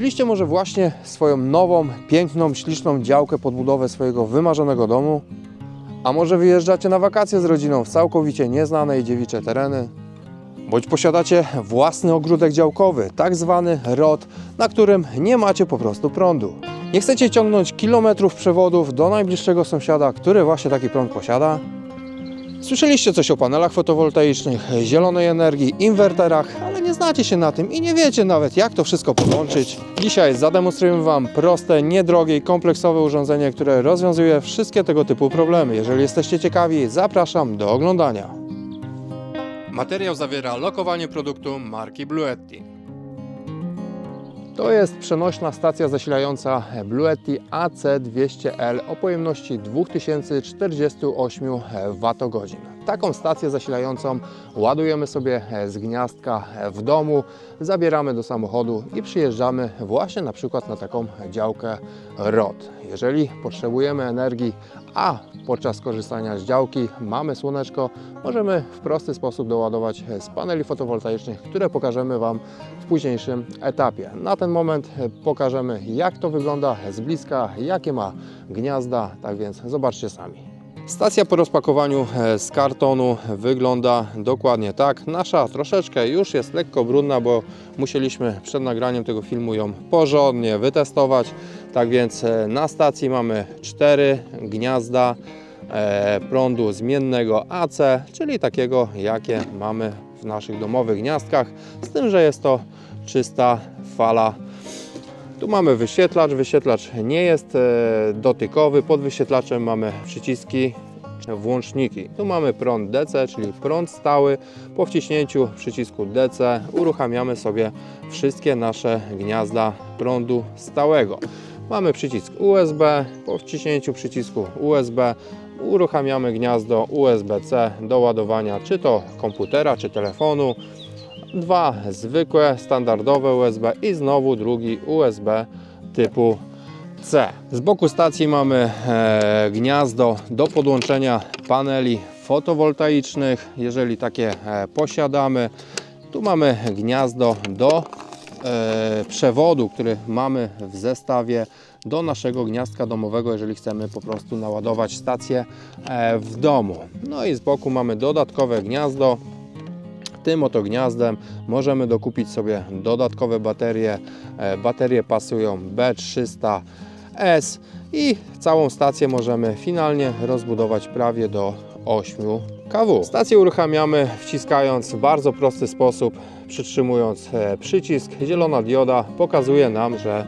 Kupiliście może właśnie swoją nową, piękną, śliczną działkę pod budowę swojego wymarzonego domu? A może wyjeżdżacie na wakacje z rodziną w całkowicie nieznane i dziewicze tereny? Bądź posiadacie własny ogródek działkowy, tak zwany ROT, na którym nie macie po prostu prądu. Nie chcecie ciągnąć kilometrów przewodów do najbliższego sąsiada, który właśnie taki prąd posiada? Słyszeliście coś o panelach fotowoltaicznych, zielonej energii, inwerterach, ale nie znacie się na tym i nie wiecie nawet jak to wszystko podłączyć. Dzisiaj zademonstrujemy Wam proste, niedrogie i kompleksowe urządzenie, które rozwiązuje wszystkie tego typu problemy. Jeżeli jesteście ciekawi, zapraszam do oglądania. Materiał zawiera lokowanie produktu marki Bluetti. To jest przenośna stacja zasilająca Bluetti AC200L o pojemności 2048 Wh. Taką stację zasilającą ładujemy sobie z gniazdka w domu, zabieramy do samochodu i przyjeżdżamy właśnie na przykład na taką działkę ROT. Jeżeli potrzebujemy energii, a podczas korzystania z działki mamy słoneczko, możemy w prosty sposób doładować z paneli fotowoltaicznych, które pokażemy Wam w późniejszym etapie. Na ten moment pokażemy jak to wygląda z bliska, jakie ma gniazda, tak więc zobaczcie sami. Stacja po rozpakowaniu e, z kartonu wygląda dokładnie tak. Nasza troszeczkę już jest lekko brudna, bo musieliśmy przed nagraniem tego filmu ją porządnie wytestować. Tak więc e, na stacji mamy cztery gniazda e, prądu zmiennego AC, czyli takiego jakie mamy w naszych domowych gniazdkach, z tym, że jest to czysta fala tu mamy wyświetlacz. Wyświetlacz nie jest e, dotykowy. Pod wyświetlaczem mamy przyciski, włączniki. Tu mamy prąd DC, czyli prąd stały. Po wciśnięciu przycisku DC uruchamiamy sobie wszystkie nasze gniazda prądu stałego. Mamy przycisk USB. Po wciśnięciu przycisku USB uruchamiamy gniazdo USB-C do ładowania czy to komputera, czy telefonu dwa zwykłe, standardowe USB i znowu drugi USB typu C. Z boku stacji mamy e, gniazdo do podłączenia paneli fotowoltaicznych, jeżeli takie e, posiadamy. Tu mamy gniazdo do e, przewodu, który mamy w zestawie do naszego gniazdka domowego, jeżeli chcemy po prostu naładować stację e, w domu. No i z boku mamy dodatkowe gniazdo tym oto gniazdem możemy dokupić sobie dodatkowe baterie. E, Baterie pasują B300S i całą stację możemy finalnie rozbudować prawie do 8 kW. Stację uruchamiamy wciskając w bardzo prosty sposób, przytrzymując e, przycisk. Zielona dioda pokazuje nam, że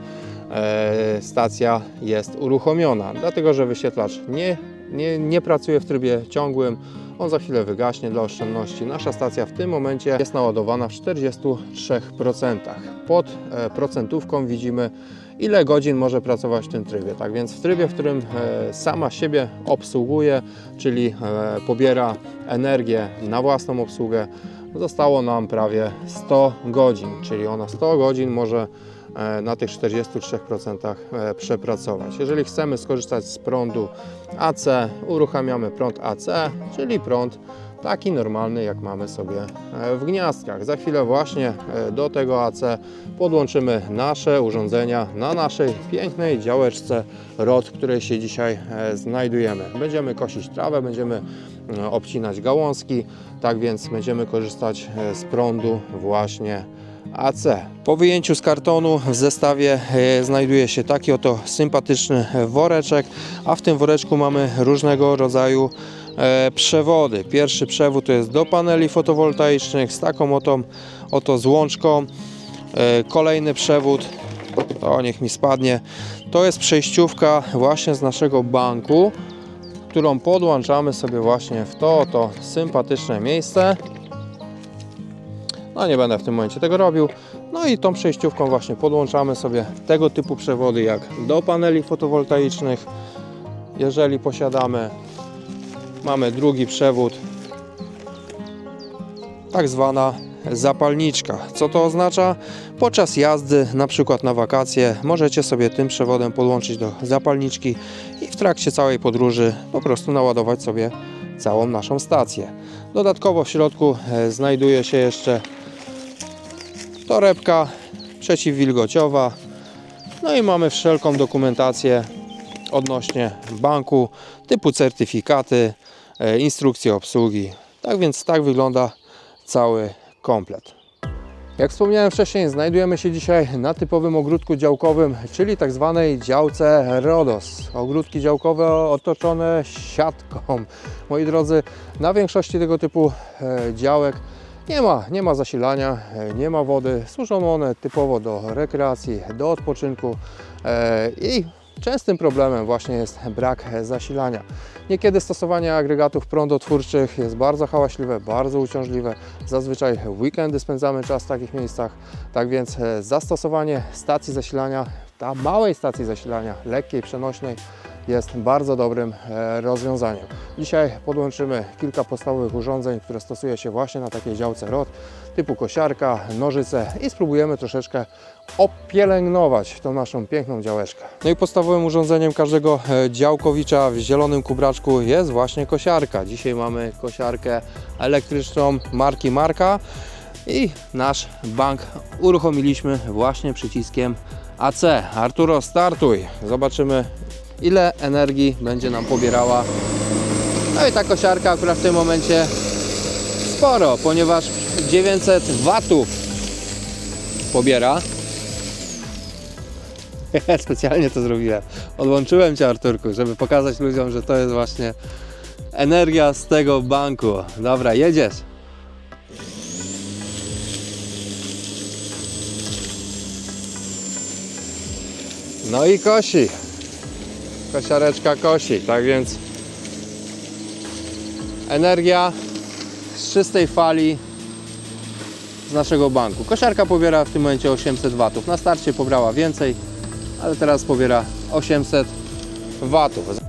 e, stacja jest uruchomiona, dlatego że wyświetlacz nie, nie, nie pracuje w trybie ciągłym. On za chwilę wygaśnie dla oszczędności. Nasza stacja w tym momencie jest naładowana w 43%. Pod e, procentówką widzimy ile godzin może pracować w tym trybie. Tak więc w trybie, w którym e, sama siebie obsługuje, czyli e, pobiera energię na własną obsługę, zostało nam prawie 100 godzin, czyli ona 100 godzin może na tych 43% e, przepracować. Jeżeli chcemy skorzystać z prądu AC, uruchamiamy prąd AC, czyli prąd taki normalny, jak mamy sobie e, w gniazdkach. Za chwilę właśnie e, do tego AC podłączymy nasze urządzenia na naszej pięknej działeczce ROT, w której się dzisiaj e, znajdujemy. Będziemy kosić trawę, będziemy e, obcinać gałązki, tak więc będziemy korzystać e, z prądu właśnie AC. Po wyjęciu z kartonu w zestawie e, znajduje się taki oto sympatyczny woreczek, a w tym woreczku mamy różnego rodzaju e, przewody. Pierwszy przewód to jest do paneli fotowoltaicznych z taką oto, oto złączką. E, Kolejny przewód, o niech mi spadnie, to jest przejściówka właśnie z naszego banku, którą podłączamy sobie właśnie w to oto sympatyczne miejsce. No nie będę w tym momencie tego robił. No i tą przejściówką właśnie podłączamy sobie tego typu przewody jak do paneli fotowoltaicznych. Jeżeli posiadamy, mamy drugi przewód, tak zwana zapalniczka. Co to oznacza? Podczas jazdy, na przykład na wakacje, możecie sobie tym przewodem podłączyć do zapalniczki i w trakcie całej podróży po prostu naładować sobie całą naszą stację. Dodatkowo w środku e, znajduje się jeszcze torebka przeciwwilgociowa, No i mamy wszelką dokumentację odnośnie banku, typu certyfikaty, e, instrukcje obsługi. Tak więc tak wygląda cały komplet. Jak wspomniałem wcześniej, znajdujemy się dzisiaj na typowym ogródku działkowym, czyli tak zwanej działce RODOS. Ogródki działkowe otoczone siatką. Moi drodzy, na większości tego typu e, działek nie ma, nie ma zasilania, e, nie ma wody. Służą one typowo do rekreacji, do odpoczynku e, i częstym problemem właśnie jest brak zasilania. Niekiedy stosowanie agregatów prądotwórczych jest bardzo hałaśliwe, bardzo uciążliwe. Zazwyczaj weekendy spędzamy czas w takich miejscach. Tak więc e, zastosowanie stacji zasilania, ta małej stacji zasilania, lekkiej, przenośnej, jest bardzo dobrym e, rozwiązaniem. Dzisiaj podłączymy kilka podstawowych urządzeń, które stosuje się właśnie na takiej działce ROT, typu kosiarka, nożyce i spróbujemy troszeczkę opielęgnować tą naszą piękną działeczkę. No i podstawowym urządzeniem każdego e, działkowicza w zielonym kubraczku jest właśnie kosiarka. Dzisiaj mamy kosiarkę elektryczną marki Marka i nasz bank uruchomiliśmy właśnie przyciskiem AC. Arturo, startuj! Zobaczymy ile energii będzie nam pobierała. No i ta kosiarka akurat w tym momencie sporo, ponieważ 900 watów pobiera. Ja specjalnie to zrobiłem. Odłączyłem Cię Arturku, żeby pokazać ludziom, że to jest właśnie energia z tego banku. Dobra, jedziesz. No i kosi. Kosiareczka kosi, tak więc energia z czystej fali z naszego banku. Kosiarka pobiera w tym momencie 800 watów. Na starcie pobrała więcej, ale teraz pobiera 800 watów.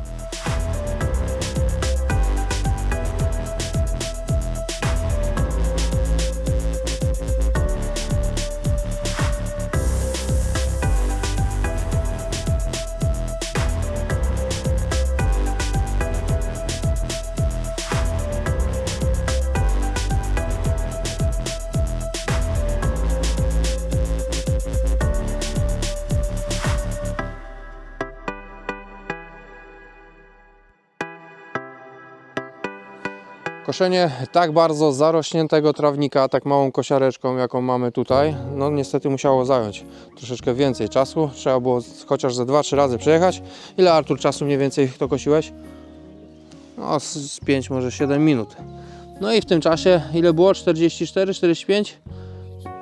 Koszenie tak bardzo zarośniętego trawnika, tak małą kosiareczką, jaką mamy tutaj, no niestety musiało zająć troszeczkę więcej czasu. Trzeba było chociaż ze 2-3 razy przejechać. Ile Artur czasu mniej więcej to kosiłeś? No z z 5, może 7 minut. No i w tym czasie ile było? 44, 45?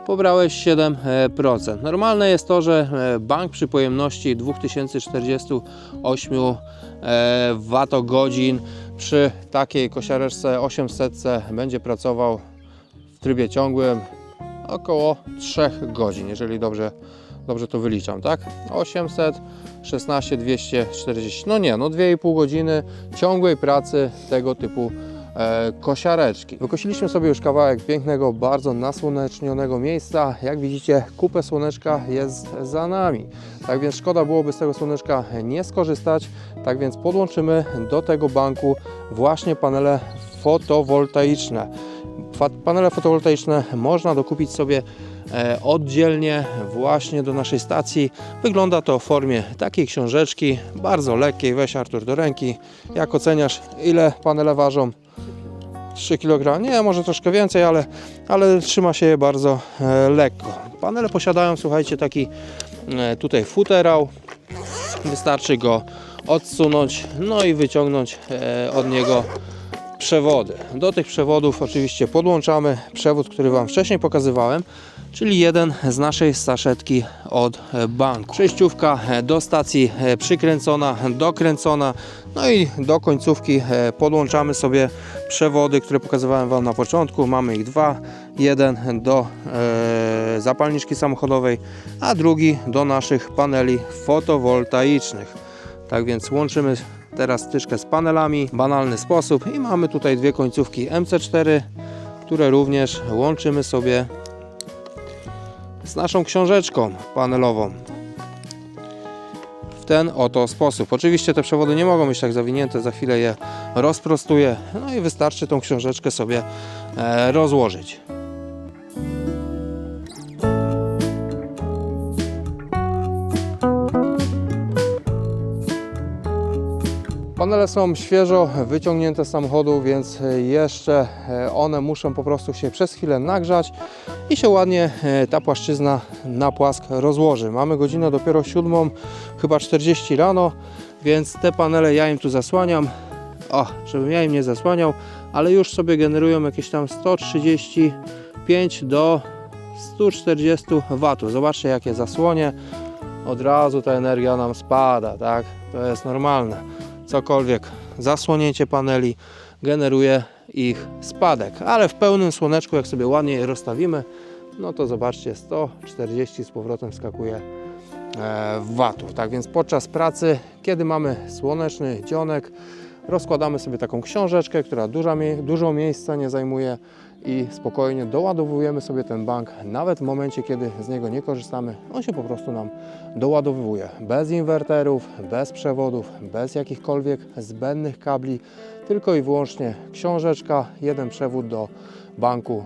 Pobrałeś 7%. Normalne jest to, że e, bank przy pojemności 2048 e, watogodzin przy takiej kosiareczce 800 będzie pracował w trybie ciągłym około 3 godzin, jeżeli dobrze, dobrze to wyliczam, tak? 800, 16, 240, no nie, no 2,5 godziny ciągłej pracy tego typu kosiareczki. Wykosiliśmy sobie już kawałek pięknego, bardzo nasłonecznionego miejsca. Jak widzicie, kupę słoneczka jest za nami. Tak więc szkoda byłoby z tego słoneczka nie skorzystać. Tak więc podłączymy do tego banku właśnie panele fotowoltaiczne. Panele fotowoltaiczne można dokupić sobie e, oddzielnie właśnie do naszej stacji. Wygląda to w formie takiej książeczki, bardzo lekkiej. Weź Artur do ręki. Jak oceniasz, ile panele ważą? 3 kg, nie, może troszkę więcej, ale, ale trzyma się je bardzo e, lekko. Panele posiadają, słuchajcie, taki e, tutaj futerał. Wystarczy go odsunąć, no i wyciągnąć e, od niego przewody. Do tych przewodów oczywiście podłączamy przewód, który Wam wcześniej pokazywałem, czyli jeden z naszej saszetki od banku. Przejściówka do stacji e, przykręcona, dokręcona, no i do końcówki e, podłączamy sobie przewody, które pokazywałem Wam na początku. Mamy ich dwa. Jeden do e, zapalniczki samochodowej, a drugi do naszych paneli fotowoltaicznych. Tak więc łączymy teraz styczkę z panelami banalny sposób i mamy tutaj dwie końcówki MC4, które również łączymy sobie z naszą książeczką panelową w ten oto sposób. Oczywiście te przewody nie mogą być tak zawinięte, za chwilę je rozprostuję, no i wystarczy tą książeczkę sobie e, rozłożyć. Panele są świeżo wyciągnięte z samochodu, więc jeszcze e, one muszą po prostu się przez chwilę nagrzać i się ładnie e, ta płaszczyzna na płask rozłoży. Mamy godzinę dopiero 7, chyba 40 rano, więc te panele ja im tu zasłaniam. O, żebym ja im nie zasłaniał, ale już sobie generują jakieś tam 135 do 140 watów. Zobaczcie jakie zasłonie. Od razu ta energia nam spada, tak? To jest normalne. Cokolwiek zasłonięcie paneli generuje ich spadek, ale w pełnym słoneczku, jak sobie ładnie je rozstawimy, no to zobaczcie, 140 z powrotem skakuje e, watów. Tak więc podczas pracy, kiedy mamy słoneczny dzionek, rozkładamy sobie taką książeczkę, która duża, dużo miejsca nie zajmuje i spokojnie doładowujemy sobie ten bank, nawet w momencie, kiedy z niego nie korzystamy, on się po prostu nam doładowuje. Bez inwerterów, bez przewodów, bez jakichkolwiek zbędnych kabli, tylko i wyłącznie książeczka, jeden przewód do banku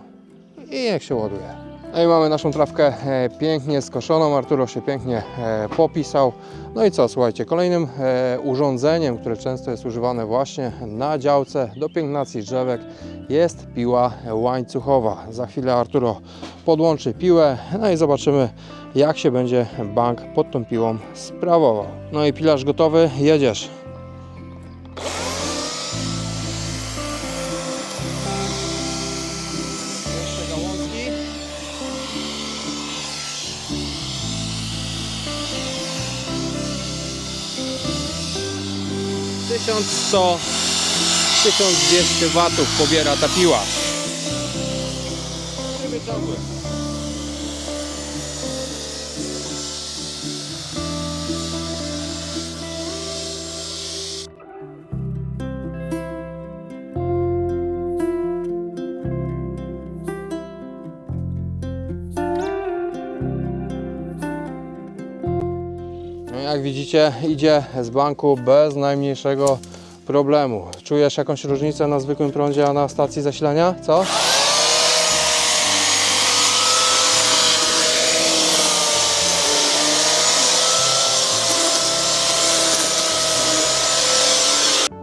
i niech się ładuje. No i mamy naszą trawkę e, pięknie skoszoną, Arturo się pięknie e, popisał. No i co, słuchajcie, kolejnym e, urządzeniem, które często jest używane właśnie na działce do pięknacji drzewek jest piła łańcuchowa. Za chwilę Arturo podłączy piłę, no i zobaczymy jak się będzie bank pod tą piłą sprawował. No i pilarz gotowy, jedziesz. 1100 1200 watów pobiera ta piła. Widzicie, idzie z banku bez najmniejszego problemu. Czujesz jakąś różnicę na zwykłym prądzie, a na stacji zasilania? Co?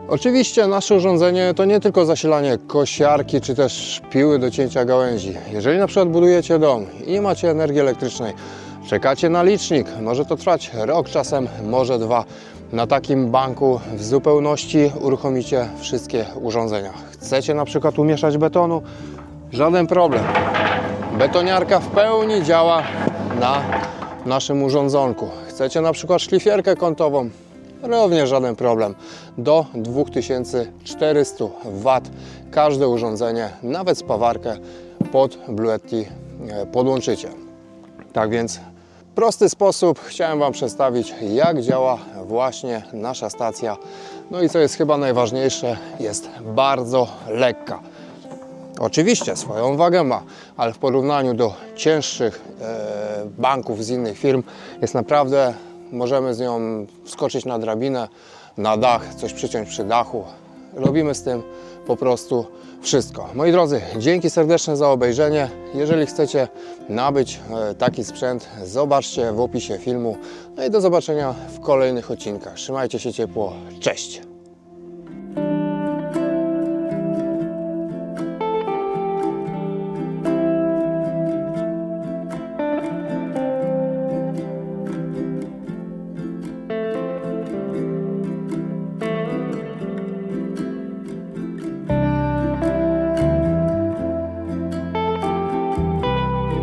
Oczywiście nasze urządzenie to nie tylko zasilanie kosiarki czy też piły do cięcia gałęzi. Jeżeli na przykład budujecie dom i macie energii elektrycznej, czekacie na licznik, może to trwać rok, czasem może dwa. Na takim banku w zupełności uruchomicie wszystkie urządzenia. Chcecie na przykład umieszać betonu? Żaden problem. Betoniarka w pełni działa na naszym urządzonku. Chcecie na przykład szlifierkę kątową? Również żaden problem. Do 2400 W każde urządzenie, nawet spawarkę pod Bluetti e, podłączycie. Tak więc prosty sposób chciałem Wam przedstawić, jak działa właśnie nasza stacja. No i co jest chyba najważniejsze, jest bardzo lekka. Oczywiście swoją wagę ma, ale w porównaniu do cięższych e, banków z innych firm jest naprawdę, możemy z nią wskoczyć na drabinę, na dach, coś przyciąć przy dachu. Robimy z tym po prostu wszystko. Moi drodzy, dzięki serdeczne za obejrzenie. Jeżeli chcecie nabyć e, taki sprzęt, zobaczcie w opisie filmu. No i do zobaczenia w kolejnych odcinkach. Trzymajcie się ciepło. Cześć!